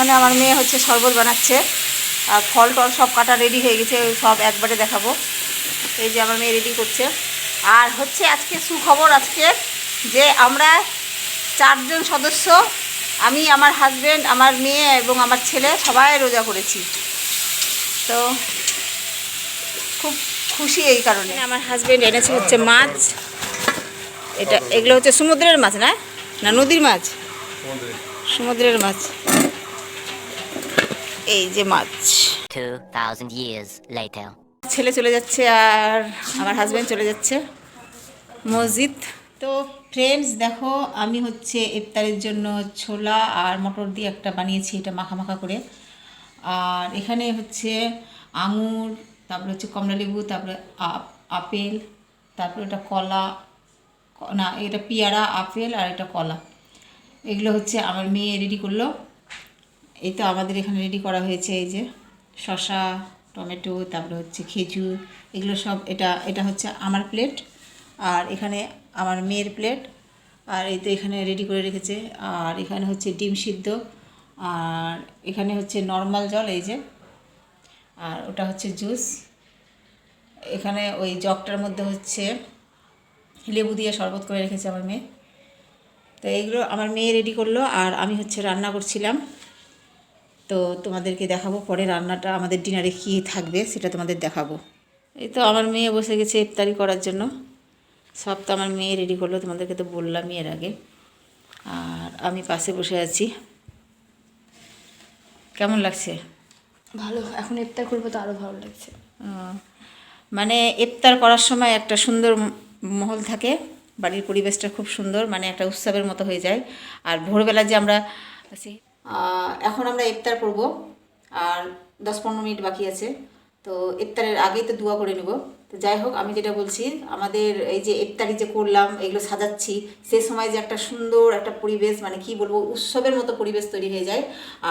এখানে আমার মেয়ে হচ্ছে শরবত বানাচ্ছে। আর ফল টল সব কাটা রেডি হয়ে গেছে সব একবারে দেখাবো। এই যে আমার মেয়ে রেডি করছে। আর হচ্ছে আজকে সুখবর আজকে যে আমরা চারজন সদস্য আমি আমার হাজবেন্ড আমার মেয়ে এবং আমার ছেলে সবাই রোজা করেছি। তো খুব খুশি এই কারণে। আমার হাজব্যান্ড এনেছে হচ্ছে মাছ। এটা এগুলো হচ্ছে সমুদ্রের মাছ না? না নদীর মাছ? সমুদ্রের মাছ। এই যে মাছ। 2,000 years later. ছেলে চলে যাচ্ছে আর আমার হাজব্যান্ড চলে যাচ্ছে। মসজিদ। তো ফ্রেন্ডস দেখো আমি হচ্ছে ইফতারের জন্য ছোলা আর মটর দিয়ে একটা বানিয়েছি এটা মাখা মাখা করে। আর এখানে হচ্ছে আঙুর তারপরে হচ্ছে কমলালেবু তারপরে আপ- আপেল তারপরে এটা কলা না এটা পেয়ারা আপেল আর এটা কলা। এগুলো হচ্ছে আমার মেয়ে রেডি করল। এই তো আমাদের এখানে রেডি করা হয়েছে এই যে শসা, টমেটো, তারপরে হচ্ছে খেজুর, এগুলো সব এটা এটা হচ্ছে আমার প্লেট আর এখানে আমার মেয়ের প্লেট আর এই তো এখানে রেডি করে রেখেছে আর এখানে হচ্ছে ডিম সিদ্ধ আর এখানে হচ্ছে নর্মাল জল এই যে আর ওটা হচ্ছে জুস এখানে ওই জগটার মধ্যে হচ্ছে লেবু দিয়ে শরবত করে রেখেছে আমার মেয়ে। তো এইগুলো আমার মেয়ে রেডি করল আর আমি হচ্ছে রান্না করছিলাম। তো তোমাদেরকে দেখাবো পরে রান্নাটা আমাদের ডিনারে কী থাকবে সেটা তোমাদের দেখাবো। এই তো আমার মেয়ে বসে গেছে ইফতারি করার জন্য। সব তো আমার মেয়ে রেডি করল তোমাদেরকে তো বললামই এর আগে। আর আমি পাশে বসে আছি। কেমন লাগছে? ভালো এখন ইফতার করব তো আরও ভালো লাগছে। মানে ইফতার করার সময় একটা সুন্দর মহল থাকে বাড়ির পরিবেশটা খুব সুন্দর মানে একটা উৎসবের মতো হয়ে যায়। আর ভোরবেলা যে আমরা আহ, এখন আমরা ইফতার করব। আর দশ পনেরো মিনিট বাকি আছে। তো ইফতারের আগেই তো দোয়া করে নেব। তো যাই হোক, আমি যেটা বলছি, আমাদের এই যে ইফতারি যে করলাম, এগুলো সাজাচ্ছি, সে সময় যে একটা সুন্দর একটা পরিবেশ মানে কি বলব, উৎসবের মতো পরিবেশ তৈরি হয়ে যায়।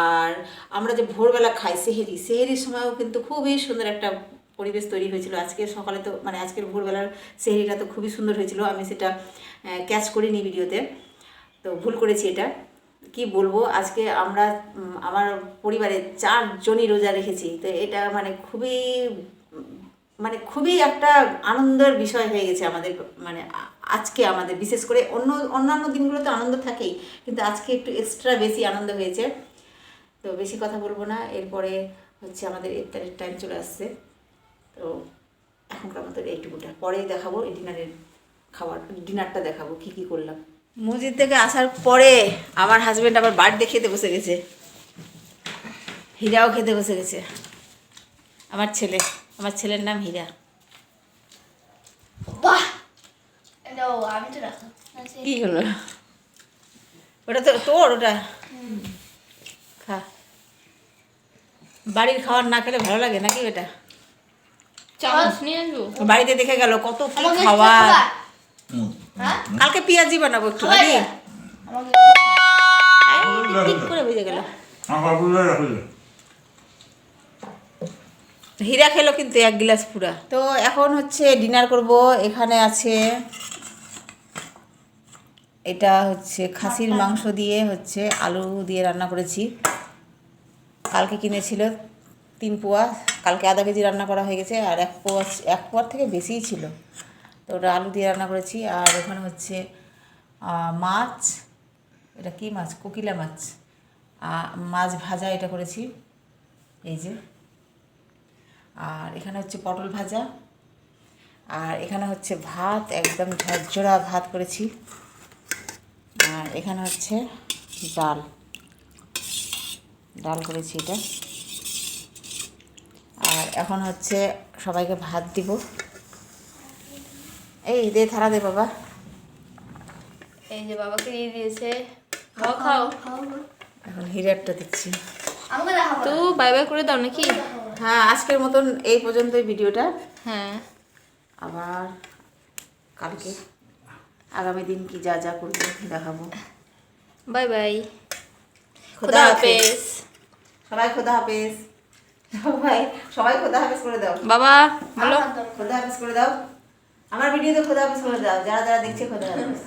আর আমরা যে ভোরবেলা খাই, সেহেরি, সেহেরির সময়ও কিন্তু খুবই সুন্দর একটা পরিবেশ তৈরি হয়েছিল। আজকে সকালে তো মানে আজকের ভোরবেলার সেহেরিটা তো খুবই সুন্দর হয়েছিল। আমি সেটা ক্যাচ করিনি ভিডিওতে। তো ভুল করেছি এটা। কি বলব, আজকে আমরা আমার পরিবারে চারজনই রোজা রেখেছি, তো এটা মানে খুবই মানে খুবই একটা আনন্দের বিষয় হয়ে গেছে আমাদের মানে আজকে আমাদের, বিশেষ করে অন্য, অন্যান্য দিনগুলো তো আনন্দ থাকেই, কিন্তু আজকে একটু এক্সট্রা বেশি আনন্দ হয়েছে। তো বেশি কথা বলব না, এরপরে হচ্ছে আমাদের ইফতারের টাইম চলে আসছে, তো এখনকার মতো এইটুকুটা। পরেই দেখাবো, এই ডিনারের খাবার ডিনারটা দেখাবো, কী কী করলাম। মসজিদ থেকে আসার পরে আমার হাজব্যান্ড আবার বার্থডে খেতে বসে গেছে। হীরাও খেতে বসে গেছে। আমার ছেলে আমার ছেলের নাম হীরা। কি হলো? ওটা তো তোর ওটা। খা। বাড়ির খাবার না খেলে ভালো লাগে নাকি ওটা? বাড়িতে দেখে গেল কত কি হ্যাঁ? কালকে পেঁয়াজি বানাবো একটু ঠিক করে বুঝে গেল। হীরা খেলো কিন্তু এক গ্লাস পুরা। তো এখন হচ্ছে ডিনার করব এখানে আছে এটা হচ্ছে খাসির মাংস দিয়ে হচ্ছে আলু দিয়ে রান্না করেছি। কালকে কিনেছিল তিন পোয়া কালকে আধা কেজি রান্না করা হয়ে গেছে আর এক পোয়া এক পোয়ার থেকে বেশিই ছিল। তো ওটা আলু দিয়ে রান্না করেছি। আর ওখানে হচ্ছে মাছ, এটা কি মাছ? কোকিলা মাছ। মাছ ভাজা এটা করেছি, এই যে। আর এখানে হচ্ছে পটল ভাজা। আর এখানে হচ্ছে ভাত, একদম ঝরঝরা ভাত করেছি। আর এখানে হচ্ছে ডাল। ডাল করেছি এটা। আর এখন হচ্ছে সবাইকে ভাত দিব। এই দে থালা দে বাবা। এই যে বাবাকে দিয়ে দিয়েছে। খাও খাও। এখন হিরেরটা দিচ্ছি। তো বাই বাই করে দাও নাকি? হ্যাঁ আজকের মতন এই পর্যন্তই ভিডিওটা। হ্যাঁ। আবার কালকে আগামী দিন কি যা যা করব দেখাবো। Bye bye. খোদা হাফেজ। সবাই খোদা হাফেজ। সবাই সবাই খোদা হাফেজ করে দাও। বাবা বলো। খোদা হাফেজ করে দাও। আমার ভিডিওতে খোদা হাফেজ করে দাও যারা যারা দেখছে খোদা হাফেজ।